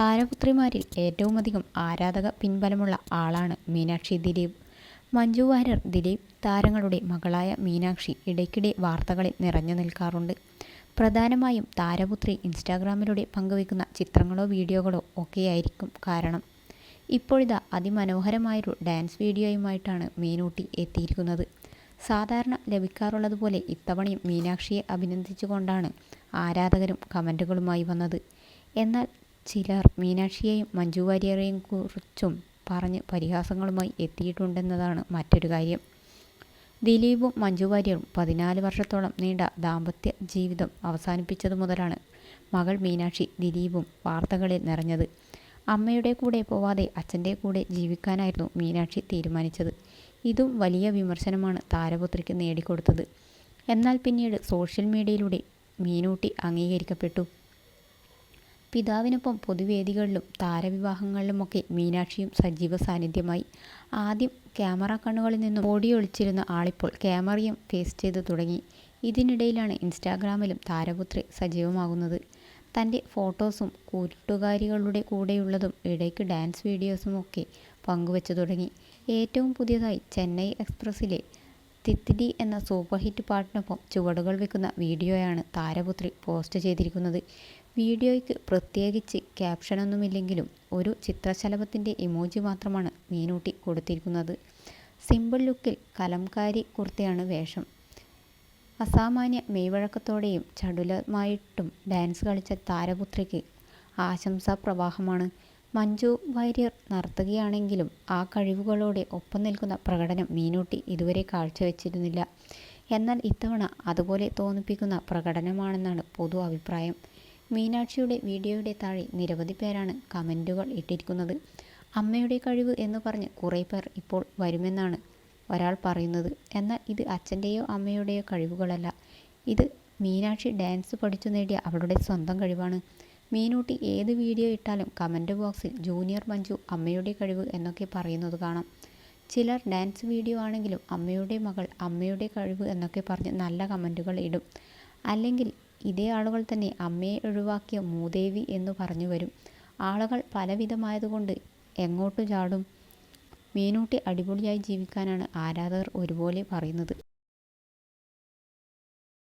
താരപുത്രിമാരിൽ ഏറ്റവുമധികം ആരാധക പിൻബലമുള്ള ആളാണ് മീനാക്ഷി ദിലീപ്. മഞ്ജു വാര്യർ ദിലീപ് താരങ്ങളുടെ മകളായ മീനാക്ഷി ഇടയ്ക്കിടെ വാർത്തകളിൽ നിറഞ്ഞു നിൽക്കാറുണ്ട്. പ്രധാനമായും താരപുത്രി ഇൻസ്റ്റാഗ്രാമിലൂടെ പങ്കുവെക്കുന്ന ചിത്രങ്ങളോ വീഡിയോകളോ ഒക്കെയായിരിക്കും കാരണം. ഇപ്പോഴിതാ അതിമനോഹരമായൊരു ഡാൻസ് വീഡിയോയുമായിട്ടാണ് മീനൂട്ടി എത്തിയിരിക്കുന്നത്. സാധാരണ ലഭിക്കാറുള്ളതുപോലെ ഇത്തവണയും മീനാക്ഷിയെ അഭിനന്ദിച്ചുകൊണ്ടാണ് ആരാധകരും കമന്റുകളുമായി വന്നത്. എന്നാൽ ചിലർ മീനാക്ഷിയെയും മഞ്ജു വാര്യരെയും കുറിച്ചും പറഞ്ഞ് പരിഹാസങ്ങളുമായി എത്തിയിട്ടുണ്ടെന്നതാണ് മറ്റൊരു കാര്യം. ദിലീപും മഞ്ജു വാര്യരും പതിനാല് വർഷത്തോളം നീണ്ട ദാമ്പത്യ ജീവിതം അവസാനിപ്പിച്ചതു മുതലാണ് മകൾ മീനാക്ഷി ദിലീപും വാർത്തകളിൽ നിറഞ്ഞത്. അമ്മയുടെ കൂടെ പോവാതെ അച്ഛന്റെ കൂടെ ജീവിക്കാനായിരുന്നു മീനാക്ഷി തീരുമാനിച്ചത്. ഇതും വലിയ വിമർശനമാണ് താരപുത്രിക്ക് നേടിക്കൊടുത്തത്. എന്നാൽ പിന്നീട് സോഷ്യൽ മീഡിയയിലൂടെ മീനൂട്ടി അംഗീകരിക്കപ്പെട്ടു. പിതാവിനൊപ്പം പൊതുവേദികളിലും താരവിവാഹങ്ങളിലുമൊക്കെ മീനാക്ഷിയും സജീവ സാന്നിധ്യമായി. ആദ്യം ക്യാമറ കണ്ണുകളിൽ നിന്നും ഓടിയൊളിച്ചിരുന്ന ആളിപ്പോൾ ക്യാമറയും ഫേസ് ചെയ്ത് തുടങ്ങി. ഇതിനിടയിലാണ് ഇൻസ്റ്റാഗ്രാമിലും താരപുത്രി സജീവമാകുന്നത്. തന്റെ ഫോട്ടോസും കൂട്ടുകാരികളുടെ കൂടെയുള്ളതും ഇടയ്ക്ക് ഡാൻസ് വീഡിയോസും ഒക്കെ പങ്കുവച്ചു തുടങ്ങി. ഏറ്റവും പുതിയതായി ചെന്നൈ എക്സ്പ്രസ്സിലെ തിത്തിലി എന്ന സൂപ്പർ ഹിറ്റ് പാട്ടിനൊപ്പം ചുവടുകൾ വെക്കുന്ന വീഡിയോയാണ് താരപുത്രി പോസ്റ്റ് ചെയ്തിരിക്കുന്നത്. വീഡിയോയ്ക്ക് പ്രത്യേകിച്ച് ക്യാപ്ഷനൊന്നുമില്ലെങ്കിലും ഒരു ചിത്രശലഭത്തിന്റെ ഇമോജി മാത്രമാണ് മീനൂട്ടി കൊടുത്തിരിക്കുന്നത്. സിമ്പിൾ ലുക്കിൽ കലംകാരി കുർത്തയാണ് വേഷം. അസാമാന്യ മെയ്വഴക്കത്തോടെയും ചടുലമായിട്ടും ഡാൻസ് കളിച്ച താരപുത്രിക്ക് ആശംസാ പ്രവാഹമാണ് മഞ്ജു വാര്യർ നർത്തകിയാണെങ്കിലും ആ കഴിവുകളോടെ ഒപ്പം നിൽക്കുന്ന പ്രകടനം മീനൂട്ടി ഇതുവരെ കാഴ്ചവെച്ചിരുന്നില്ല. എന്നാൽ ഇത്തവണ അതുപോലെ തോന്നിപ്പിക്കുന്ന പ്രകടനമാണെന്നാണ് പൊതു അഭിപ്രായം. മീനാക്ഷിയുടെ വീഡിയോയുടെ താഴെ നിരവധി പേരാണ് കമന്റുകൾ ഇട്ടിരിക്കുന്നത്. അമ്മയുടെ കഴിവ് എന്ന് പറഞ്ഞ് കുറേ പേർ ഇപ്പോൾ വരുമെന്നാണ് ഒരാൾ പറയുന്നത്. എന്നാൽ ഇത് അച്ഛന്റെയോ അമ്മയുടെയോ കഴിവുകളല്ല. ഇത് മീനാക്ഷി ഡാൻസ് പഠിച്ചു നേടിയ അവളുടെ സ്വന്തം കഴിവാണ്. മീനൂട്ടി ഏത് വീഡിയോ ഇട്ടാലും കമന്റ് ബോക്സിൽ ജൂനിയർ മഞ്ജു അമ്മയുടെ കഴിവ് എന്നൊക്കെ പറയുന്നത് കാണാം. ചിലർ ഡാൻസ് വീഡിയോ ആണെങ്കിലും അമ്മയുടെ മകൾ അമ്മയുടെ കഴിവ് എന്നൊക്കെ പറഞ്ഞ് നല്ല കമന്റുകൾ ഇടും. അല്ലെങ്കിൽ ഇതേ ആളുകൾ തന്നെ അമ്മയെ ഒഴിവാക്കിയ മൂദേവി എന്ന് പറഞ്ഞു വരും. ആളുകൾ പലവിധമായതുകൊണ്ട് എങ്ങോട്ട് ചാടും? മീനൂട്ടി അടിപൊളിയായി ജീവിക്കാനാണ് ആരാധകർ ഒരുപോലെ പറയുന്നത്.